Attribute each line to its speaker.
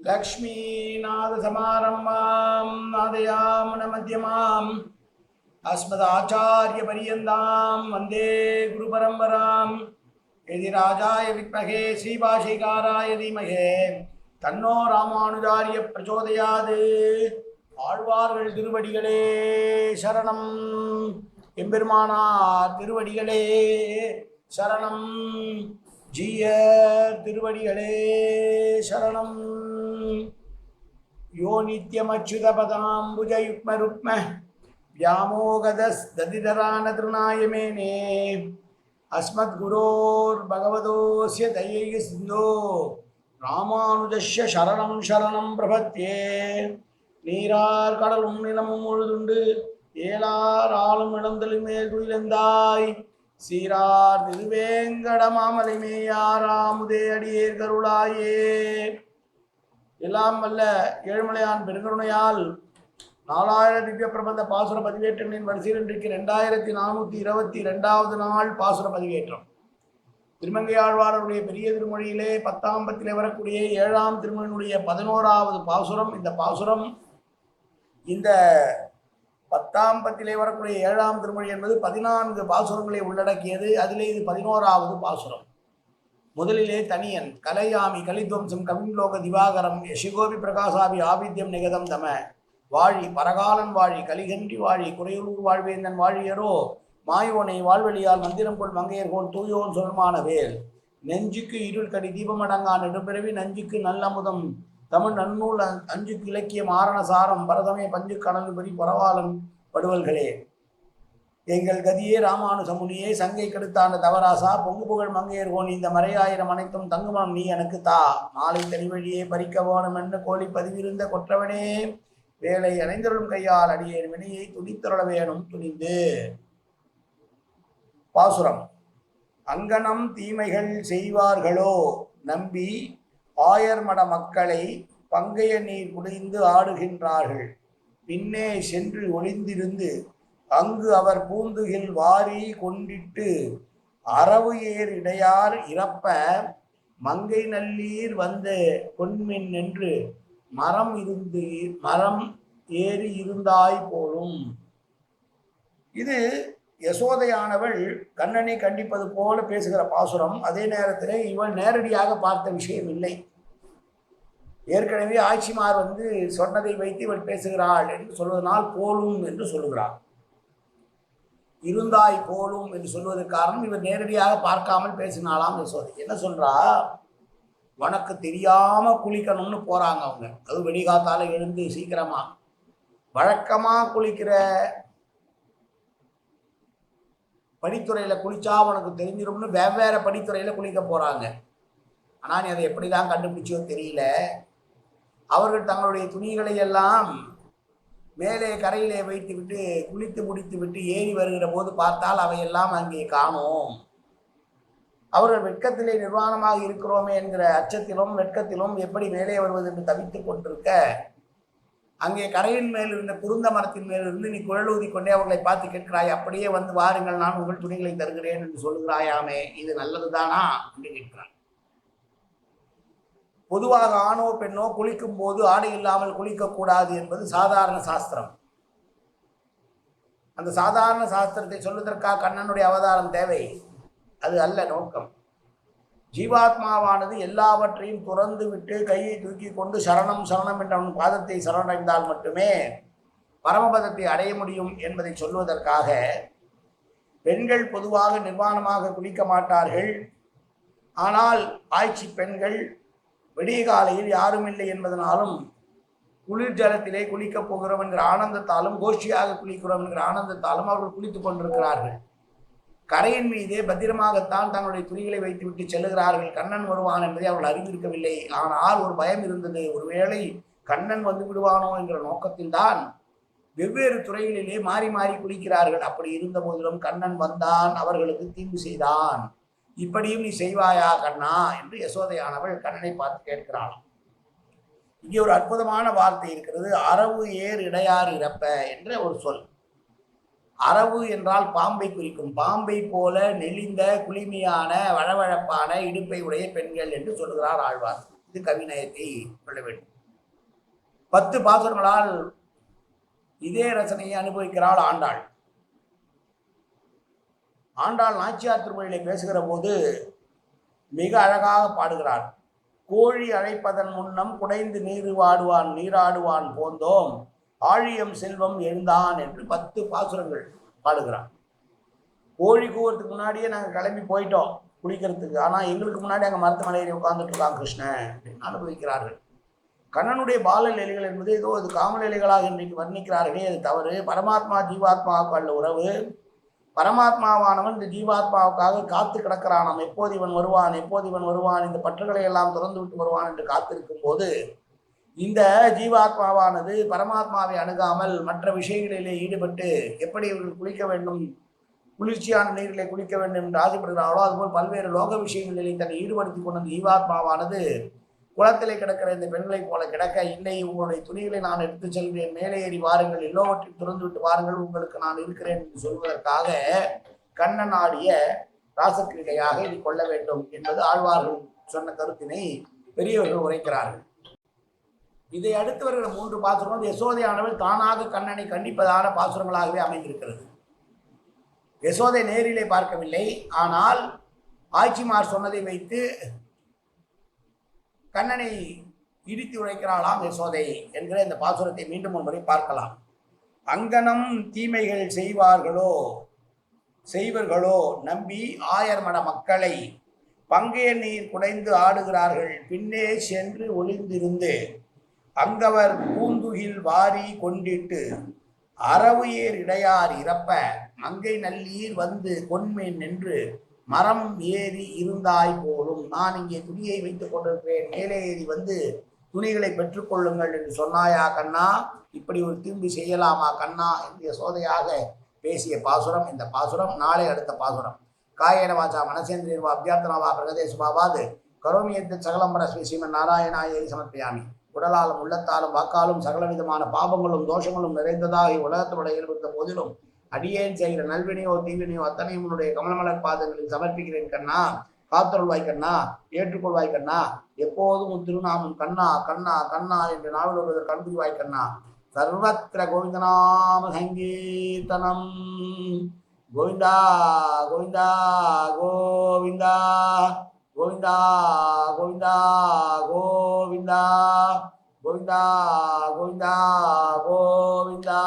Speaker 1: लक्ष्मीनाथसमारम्भां नादयामनमध्यमाम् अस्मदाचार्यपर्यन्तां वन्दे गुरुपरम्परां यदि राजाय विद्महे श्रीभाषिकाराय धीमहे தன்னோ ராமானுஜாரிய பிரச்சோதயாது ஆழ்வார்கள் திருவடிகளே சரணம் எம்பெருமானார் திருவடிகளே சரணம் ஜீய திருவடிகளே சரணம் யோ நித்யமச்சுதபதாம்புஜயுக்மருக்ம व्यामोगदस्दधिधरानतृणायमेने अस्मद्गुरोर्भगवतोऽस्य दयैः सिन्धो ராமானுஜஸ்ய சரணம் சரணம் பிரபத்தியே நீரார் கடலும் நிலமும் முழுதுண்டு ஏலார் ஆளும் இடந்தலின் மேல் துயிலந்தாய் சீரார் திருவேங்கட மாமலை மேயாராமுதே அடியேர் கருளாயே எல்லாம் வல்ல ஏழுமலையான் பெருங்கருணையால் நாலாயிரம் திவ்ய பிரபந்த பாசுர பதிவேற்றங்களின் வரிசையில் இன்றைக்கு ரெண்டாயிரத்தி நானூற்றி இருபத்தி ரெண்டாவது நாள் பாசுர பதிவேற்றம். திருமங்கை ஆழ்வாரருடைய பெரிய திருமொழியிலே பத்தாம் பத்திலே வரக்கூடிய ஏழாம் திருமொழியினுடைய பதினோராவது பாசுரம். இந்த பாசுரம் இந்த பத்தாம் பத்திலே வரக்கூடிய ஏழாம் திருமொழி என்பது பதினான்கு பாசுரங்களை உள்ளடக்கியது. அதிலே இது பதினோராவது பாசுரம். முதலிலே தனியன் கலையாமி கலித்வம்சம் கவிம்லோக திவாகரம் யசிகோபி பிரகாசாபி ஆபித்யம் நிகதம் தம. வாழி பரகாலன் வாழி கலிகன்றி வாழி குறையூர் வாழ்வேந்தன் வாழியரோ மாயோனை வாழ்வெளியால் மந்திரம் கொள் மங்கையர்கோன் தூயோன் சொல்மான வேல் நெஞ்சுக்கு இருள் கடி தீபமடங்கா நெடும்பிறவி நஞ்சுக்கு நல்லமுதம். தமிழ் நன்னூல் அஞ்சுக்கு இலக்கியம் ஆரணசாரம் பரதமே பஞ்சு பரி பரவாளன் படுவல்களே. எங்கள் கதியே ராமானுசமுனியே சங்கை கெடுத்தான தவராசா பொங்கு புகழ் மங்கையர்கோன் இந்த மறையாயிரம் அனைத்தும் தங்குமணம் நீ எனக்கு தா. மாலை தனிவழியே பறிக்க வேணும் என்று கோழி பதிவிருந்த கொற்றவனே வேலை அணைந்தருளும் கையால் அடியேன் வினையை துணித்தருள வேணும் துணிந்து. பாசுரம். அங்கனம் தீமைகள் செய்வார்களோ நம்பி ஆயர்மட மக்களை பங்கைய நீர் குடைந்து ஆடுகின்றார்கள். பின்னே சென்று ஒளிந்திருந்து அங்கு அவர் பூந்துகில் வாரி கொண்டிட்டு அரவு ஏர் இடையார் இறப்ப மங்கை நல்லீர் வந்த கொன்மின் என்று மரம் இருந்து மரம் ஏறி இருந்தாய் போலும். இது யசோதையானவள் கண்ணனை கண்டிப்பது போல பேசுகிற பாசுரம். அதே நேரத்தில் இவள் நேரடியாக பார்த்த விஷயம் இல்லை. ஏற்கனவே ஆட்சிமார் வந்து சொன்னதை வைத்து இவள் பேசுகிறாள் என்று சொல்வதனால் போலும் என்று சொல்லுகிறாள். இருந்தாய் போலும் என்று சொல்வதற்கு காரணம் இவர் நேரடியாக பார்க்காமல் பேசினாலாம் யசோதை என்ன சொல்றா? உனக்கு தெரியாம குளிக்கணும்னு போறாங்க அவங்க. அது வெடிகாத்தால எழுந்து சீக்கிரமா. வழக்கமா குளிக்கிற படித்துறையில குளிச்சா உனக்கு தெரிஞ்சிடும்னு வெவ்வேறு படித்துறையில குளிக்க போறாங்க. ஆனா நீ அதை எப்படிதான் கண்டுபிடிச்சோ தெரியல. அவர்கள் தங்களுடைய துணிகளை எல்லாம் மேலே கரையிலே வைத்துவிட்டு குளித்து முடித்து விட்டு ஏறி வருகிற போது பார்த்தால் அவையெல்லாம் அங்கே காணோம். அவர்கள் வெட்கத்திலே நிர்வாணமாக இருக்கிறோமே என்கிற அச்சத்திலும் வெட்கத்திலும் எப்படி மேலே வருவது என்று தவித்துக் கொண்டிருக்க அங்கே கரையின் மேல் இருந்த குருந்த மரத்தின் மேல் இருந்து நீ குழல் ஊதிக்கொண்டே கொண்டே அவர்களை பார்த்து கேட்கிறாய் அப்படியே வந்து வாருங்கள் நான் உங்கள் துணிகளை தருகிறேன் என்று சொல்கிறாயாமே இது நல்லதுதானா? என்று கேட்கிறான். பொதுவாக ஆணோ பெண்ணோ குளிக்கும் போது ஆடை இல்லாமல் குளிக்கக்கூடாது என்பது சாதாரண சாஸ்திரம். அந்த சாதாரண சாஸ்திரத்தை சொல்வதற்காக கண்ணனுடைய அவதாரம் தேவை. அது அல்ல நோக்கம். ஜீவாத்மாவானது எல்லாவற்றையும் துறந்து விட்டு கையை தூக்கி கொண்டு சரணம் சரணம் என்ற அவன் பாதத்தை சரணடைந்தால் மட்டுமே பரமபதத்தை அடைய முடியும் என்பதை சொல்வதற்காக பெண்கள் பொதுவாக நிர்வாணமாக குளிக்க மாட்டார்கள். ஆனால் ஆய்ச்சி பெண்கள் விடிய காலையில் யாரும் இல்லை என்பதனாலும் குளிர் ஜலத்திலே குளிக்கப் போகிறோம் என்கிற ஆனந்தத்தாலும் கோஷ்டியாக குளிக்கிறோம் என்கிற ஆனந்தத்தாலும் அவர்கள் குளித்துக் கொண்டிருக்கிறார்கள். கரையின் மீதே பத்திரமாகத்தான் தங்களுடைய துணிகளை வைத்துவிட்டு செல்லுகிறார்கள். கண்ணன் வருவான் என்பதை அவர்கள் அறிந்திருக்கவில்லை. ஆனால் ஒரு பயம் இருந்தது. ஒருவேளை கண்ணன் வந்து விடுவானோ என்கிற நோக்கத்தில்தான் வெவ்வேறு துறைகளிலே மாறி மாறி குளிக்கிறார்கள். அப்படி இருந்த போதிலும் கண்ணன் வந்தான். அவர்களுக்கு தீங்கு செய்தான். இப்படியும் நீ செய்வாயா கண்ணா? என்று யசோதையானவள் கண்ணனை பார்த்து கேட்கிறாள். இங்கே ஒரு அற்புதமான வார்த்தை இருக்கிறது. அரவு ஏர் இடையார் இறப்ப என்ற ஒரு சொல். அரவு என்றால் பாம்பை குறிக்கும். பாம்பை போல நெளிந்த குளிமையான வழவழப்பான இடுப்பை உடைய பெண்கள் என்று சொல்கிறார் ஆழ்வார். இது கவிநயத்தை கொள்ள வேண்டும். பத்து பாசுரங்களால் இதே ரசனையை அனுபவிக்கிறாள் ஆண்டாள். ஆண்டாள் நாச்சியார் திருமொழியிலே பேசுகிற போது மிக அழகாக பாடுகிறார். கோழி அழைப்பதன் முன்னம் குடைந்து நீரு வாடுவான் நீராடுவான் போந்தோம். ஆழியம் செல்வம் எழுந்தான் என்று பத்து பாசுரங்கள் பாடுகிறார். கோழி கூவறதுக்கு முன்னாடியே நாங்கள் கிளம்பி போயிட்டோம் குளிக்கிறதுக்கு. ஆனால் எங்களுக்கு முன்னாடி அங்கே மருத்துவ மலையில் உட்கார்ந்துட்டு இருக்கான் கிருஷ்ணன் அப்படின்னு அனுபவிக்கிறார்கள். கண்ணனுடைய பால லீலைகள் என்பது ஏதோ அது காமநிலைகளாக இன்றைக்கு வர்ணிக்கிறார்களே அது தவறு. பரமாத்மா ஜீவாத்மாவுக்கு உள்ள உறவு. பரமாத்மாவானவன் இந்த ஜீவாத்மாவுக்காக காத்து கிடக்கிறானாம். எப்போது இவன் வருவான்? எப்போது இவன் வருவான்? இந்த பற்றுகளை எல்லாம் திறந்து விட்டு வருவான் என்று காத்திருக்கும் போது இந்த ஜீவாத்மாவானது பரமாத்மாவை அணுகாமல் மற்ற விஷயங்களிலே ஈடுபட்டு எப்படி இவர்கள் குளிக்க வேண்டும்? குளிர்ச்சியான நீரிலே குளிக்க வேண்டும் என்று ஆசைப்படுகிறார்களோ அதுபோல் பல்வேறு லோக விஷயங்களிலே தன்னை ஈடுபடுத்திக் கொண்ட அந்த ஜீவாத்மாவானது குளத்திலே கிடக்கிற இந்த பெண்களைப் போல கிடக்க இல்லை உங்களுடைய துணிகளை நான் எடுத்துச் செல்கிறேன் மேலே ஏறி வாருங்கள். எல்லோவற்றையும் திறந்து விட்டு வாருங்கள். உங்களுக்கு நான் இருக்கிறேன் என்று சொல்வதற்காக கண்ணன் ஆடிய ராசக்கிரிகையாக இது கொள்ள வேண்டும் என்பது ஆழ்வார்கள் சொன்ன கருத்தினை பெரியவர்கள் உரைக்கிறார்கள். இதை அடுத்து வருகிற மூன்று பாசுரங்கள் யசோதையானவள் தானாக கண்ணனை கண்டிப்பதான பாசுரங்களாகவே அமைந்திருக்கிறது. யசோதை நேரிலே பார்க்கவில்லை. ஆனால் ஆட்சிமார் சொன்னதை வைத்து கண்ணனை இடித்து உரைக்கிறாளாம் யசோதை என்கிற இந்த பாசுரத்தை மீண்டும் ஒருமுறை பார்க்கலாம். அங்கனம் தீமைகள் செய்வார்களோ செய்வர்களோ நம்பி ஆயர் மட மக்களை பங்கைய நீர் குடைந்து ஆடுகிறார்கள் பின்னே சென்று ஒளிந்திருந்து அங்கவர் பூந்துகில் வாரி கொண்டிட்டு அரவு ஏர் இடையார் இறப்ப மங்கை நல்லீர் வந்து கொன்மேன் நின்று மரம் ஏறி இருந்தாய் போலும். நான் இங்கே துணியை வைத்துக் கொண்டிருக்கிறேன். மேலே ஏறி வந்து துணிகளை பெற்றுக்கொள்ளுங்கள் என்று சொன்னாயா கண்ணா? இப்படி ஒரு திரும்பி செய்யலாமா கண்ணா? என்று சோதையாக பேசிய பாசுரம் இந்த பாசுரம் நாளை அடுத்த பாசுரம். காயன வாச்சா மனசேந்திரியர்வா அபியார்த்தனாவா பிரகதேசுபாவாது கரோமியத்து சகலம்பர ஸ்ரீ ஸ்ரீமன் நாராயணாயை சமர்ப்பியாமி. உடலாலும் உள்ளத்தாலும் வாக்காலும் சகல விதமான பாபங்களும் தோஷங்களும் நிறைந்ததாக உலகத்தோட ஏற்படுத்த போதிலும் அடியேன் செய்கிற நல்வினையோ தீவினையோ அத்தனையும் உன்னுடைய கமலமலர் பாதங்களில் சமர்ப்பிக்கிறேன் கண்ணா. காத்தருள்வாய் கண்ணா. ஏற்றுக்கொள்வாய் கண்ணா. எப்போதும் உன் திருநாமம் கண்ணா கண்ணா கண்ணா என்று நாவல் வருவதற்கு அன்புவாய் கண்ணா. சர்வத்திர கோவிந்தநாம சங்கீர்த்தனம். கோவிந்தா கோவிந்தா கோவிந்தா. கோவிந்தா கோவிந்தா கோவிந்தா. கோவிந்தா கோவிந்தா கோவிந்தா.